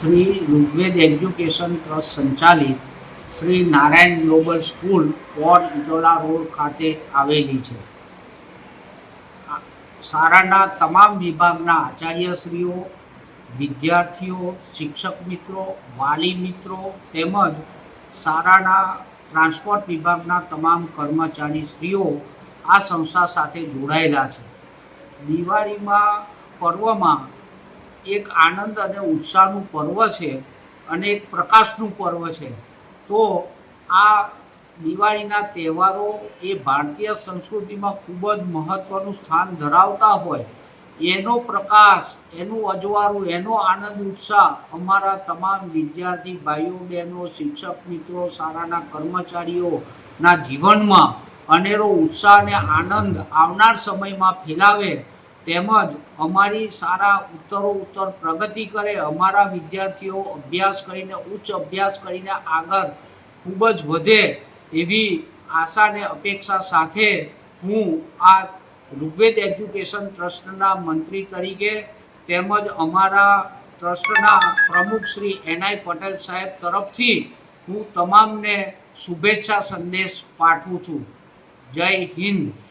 Shri Rigveda education trust સંચાલિત Shri Narayan global school Por Itola road ખાતે આવેલી છે. શાળાના તમામ વિભાગના આચાર્યશ્રીઓ, વિદ્યાર્થીઓ, શિક્ષક મિત્રો, વાલી મિત્રો તેમજ શાળાના ટ્રાન્સપોર્ટ વિભાગના તમામ કર્મચારીશ્રીઓ આ સંસ્થા સાથે જોડાયેલા છે. દિવાળીમાં પર્વમાં એક આનંદ અને ઉત્સાહનું પર્વ છે અને એક પ્રકાશનું પર્વ છે. તો આ દિવાળીના તહેવારો એ ભારતીય સંસ્કૃતિમાં ખૂબ જ મહત્ત્વનું સ્થાન ધરાવતા હોય. એનો પ્રકાશ, એનું અજવાળું, એનો આનંદ, ઉત્સાહ અમારા તમામ વિદ્યાર્થી ભાઈઓ, બહેનો, શિક્ષક મિત્રો સારાના કર્મચારીઓના જીવનમાં અનેરો ઉત્સાહ અને આનંદ આવનાર સમયમાં ફેલાવે તેમજ અમારી સારા ઉત્તરો ઉત્તર પ્રગતિ કરે, અમારા વિદ્યાર્થીઓ અભ્યાસ કરીને, ઉચ્ચ અભ્યાસ કરીને આગળ ખૂબ જ વધે એવી આશા અને અપેક્ષા સાથે હું આ ઋગ્વેદ એજ્યુકેશન ટ્રસ્ટના મંત્રી તરીકે તેમજ અમારા ટ્રસ્ટના પ્રમુખ શ્રી એનઆઈ પટેલ સાહેબ તરફથી હું તમામને શુભેચ્છા સંદેશ પાઠવું છું. જય હિન્દ.